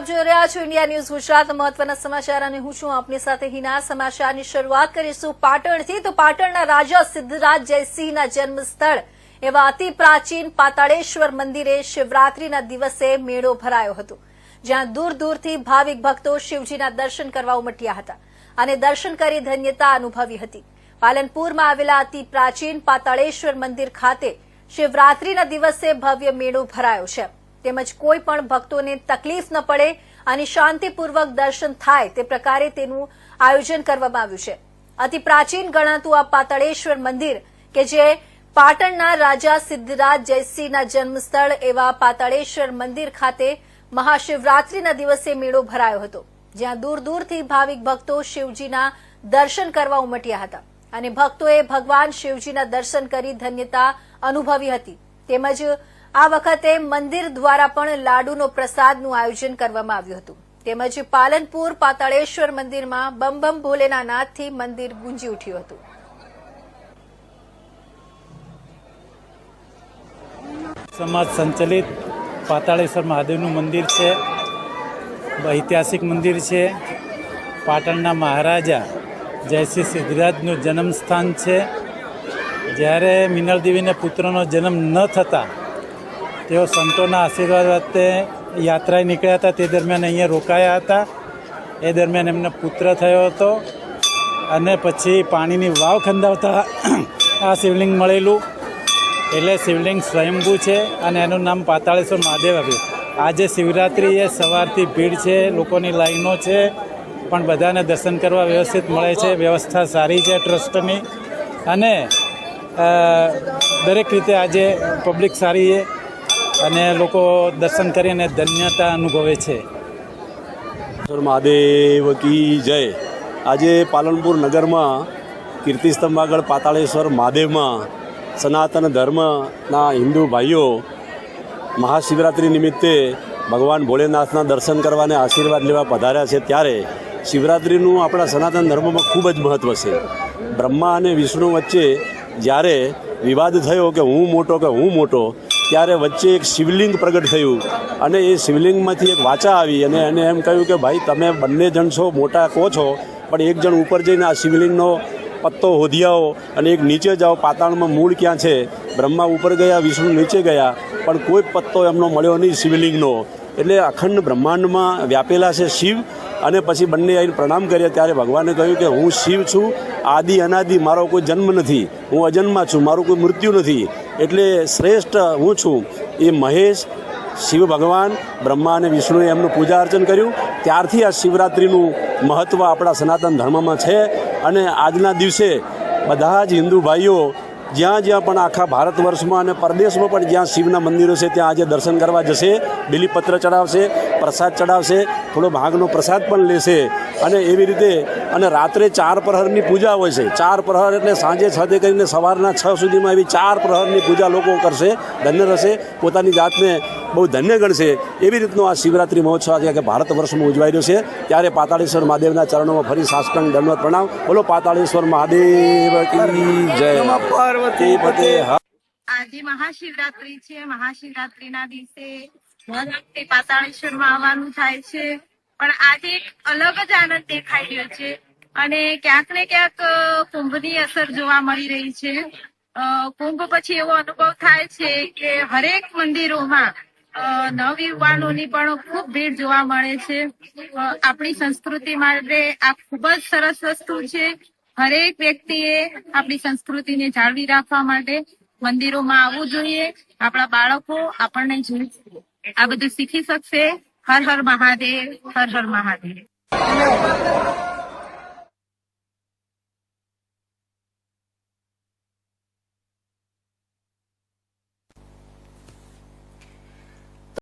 આપ જોઈ રહ્યા છો ઇન્ડિયા ન્યૂઝ ગુજરાત. મહત્વના સમાચાર અને હું છું આપની સાથે હિના. સમાચારની શરૂઆત કરીશું પાટણથી. તો પાટણના રાજા સિદ્ધરાજ જયસિંહના જન્મ સ્થળ એવા અતિ પ્રાચીન પાતાળેશ્વર મંદિરે શિવરાત્રીના દિવસે મેળો ભરાયો હતો, જ્યાં દૂર દૂરથી ભાવિક ભક્તો શિવજીના દર્શન કરવા ઉમટ્યા હતા અને દર્શન કરી ધન્યતા અનુભવી હતી. પાલનપુરમાં આવેલા અતિ પ્રાચીન પાતાળેશ્વર મંદિર ખાતે શિવરાત્રીના દિવસે ભવ્ય મેળો ભરાયો છે. તેમજ કોઈ પણ ભક્તોને તકલીફ ન પડે અને શાંતિપૂર્વક દર્શન થાય તે પ્રકારે તેનું આયોજન કરવામાં આવ્યું છે. અતિ પ્રાચીન ગણાતું આ પાતળેશ્વર મંદિર કે જે પાટણના રાજા સિદ્ધરાજ જયસિંહના જન્મસ્થળ એવા પાતાળેશ્વર મંદિર ખાતે મહાશિવરાત્રીના દિવસે મેળો ભરાયો હતો, જ્યાં દૂર દૂરથી ભાવિક ભક્તો શિવજીના દર્શન કરવા ઉમટ્યા હતા અને ભક્તોએ ભગવાન શિવજીના દર્શન કરી ધન્યતા અનુભવી હતી. તેમજ આ વખતે મંદિર દ્વારા પણ લાડુનો પ્રસાદનું આયોજન કરવામાં આવ્યું હતું. તેમજ પાલનપુર પાતાળેશ્વર મંદિરમાં બમ બમ ભોલેના નાદથી મંદિર ગુંજી ઉઠ્યું હતું. સમાજ સંચાલિત પાતાળેશ્વર મહાદેવનું મંદિર છે. ઐતિહાસિક મંદિર છે. પાટણના મહારાજા જયશ્રી સિદ્ધરાજનું જન્મસ્થાન છે. જ્યારે મિનળદેવીને પુત્રનો જન્મ ન થતા તેઓ સંતોના આશીર્વાદ વખતે યાત્રાએ નીકળ્યા હતા. તે દરમિયાન અહીંયા રોકાયા હતા. એ દરમિયાન એમને પુત્ર થયો હતો અને પછી પાણીની વાવ ખંડાવતા આ શિવલિંગ મળેલું. એટલે શિવલિંગ સ્વયંભૂ છે અને એનું નામ પાતાળેશ્વર મહાદેવ આવ્યું. આજે શિવરાત્રિ એ સવારથી ભીડ છે, લોકોની લાઈનો છે, પણ બધાને દર્શન કરવા વ્યવસ્થિત મળે છે. વ્યવસ્થા સારી છે ટ્રસ્ટની. અને દરેક રીતે આજે પબ્લિક સારી છે. અને લોકો દર્શન કરીને ધન્યતા અનુભવે છે. મહાદેવ કી જય. આજે પાલનપુર નગરમાં કીર્તિસ્તંભ આગળ પાતાળેશ્વર મહાદેવમાં સનાતન ધર્મના હિન્દુ ભાઈઓ મહાશિવરાત્રિ નિમિત્તે ભગવાન ભોલેનાથના દર્શન કરવાને આશીર્વાદ લેવા પધાર્યા છે ત્યારે શિવરાત્રિનું આપણા સનાતન ધર્મમાં ખૂબ જ મહત્ત્વ છે. બ્રહ્મા અને વિષ્ણુ વચ્ચે જ્યારે વિવાદ થયો કે હું મોટો કે હું મોટો ત્યારે વચ્ચે એક શિવલિંગ પ્રગટ થયું. અને એ શિવલિંગમાંથી એક વાચા આવી અને એને એમ કહ્યું કે, ભાઈ, તમે બંને જણ છો, મોટા કહો છો, પણ એક જણ ઉપર જઈને આ શિવલિંગનો પત્તો હોધિયાઓ અને એક નીચે જાઓ, પાતાળમાં મૂળ ક્યાં છે? બ્રહ્મા ઉપર ગયા, વિષ્ણુ નીચે ગયા, પણ કોઈ પત્તો એમનો મળ્યો નહીં શિવલિંગનો. એટલે અખંડ બ્રહ્માંડમાં વ્યાપેલા છે શિવ અને પછી બંને આવીને પ્રણામ કર્યા. ત્યારે ભગવાને કહ્યું કે, હું શિવ છું, આદિ, અનાદિ, મારો કોઈ જન્મ નથી. હું અજન્મા છું, મારું કોઈ મૃત્યુ નથી. એટલે શ્રેષ્ઠ હું છું એ મહેશ શિવ ભગવાન, બ્રહ્મા અને વિષ્ણુએ એમનું પૂજા અર્ચન કર્યું. ત્યારથી આ શિવરાત્રિનું મહત્ત્વ આપણા સનાતન ધર્મમાં છે અને આજના દિવસે બધા જ હિન્દુ ભાઈઓ જ્યાં જ્યાં પણ આખા ભારત વર્ષમાં અને પરદેશમાં પણ જ્યાં શિવના મંદિરો છે, ત્યાં આજે દર્શન કરવા જશે, બિલીપત્ર ચડાવશે. પ્રસાદ ચડાવશે થોડો ભાગનો પ્રસાદ પણ લેશે. અને એવી રીતે અને રાત્રે ચાર પ્રહરની પૂજા હોય છે. ચાર પ્રહર એટલે સાંજે છ કરીને સવારના છ સુધીમાં એવી ચાર પ્રહરની પૂજા લોકો કરશે ધન્ય રહેશે પોતાની જાતને બહુ ધન્ય ગણશે. એવી રીતનો આ શિવરાત્રિ મહોત્સવ આજે કે ભારત વર્ષમાં ઉજવાઈ રહ્યો છે. ત્યારે પાતાળેશ્વર મહાદેવના ચરણોમાં ફરી સાષ્ટાંગ દંડવત પ્રણામ. બોલો પાતાળેશ્વર મહાદેવ કી જય. પાર્વતી. આજે મહાશિવરાત્રિ છે. મહાશિવરાત્રિના દિવસે ભરભક્તિ પાતાળેશ્વરમાં આવવાનું થાય છે. પણ આજે એક અલગ જ આનંદ દેખાઈ રહ્યો છે અને ક્યાંક ને ક્યાંક કુંભની અસર જોવા મળી રહી છે. કુંભ પછી એવો અનુભવ થાય છે કે હરેક મંદિરોમાં નવયુવાનોની પણ ખૂબ ભીડ જોવા મળે છે. આપણી સંસ્કૃતિ માટે આ ખૂબ જ સરસ વસ્તુ છે. હરેક વ્યક્તિએ આપણી સંસ્કૃતિને જાળવી રાખવા માટે મંદિરોમાં આવવું જોઈએ. આપણા બાળકો આપણને જોઈ આ બધું શીખી શકશે. હર હર મહાદેવ, હર હર મહાદેવ.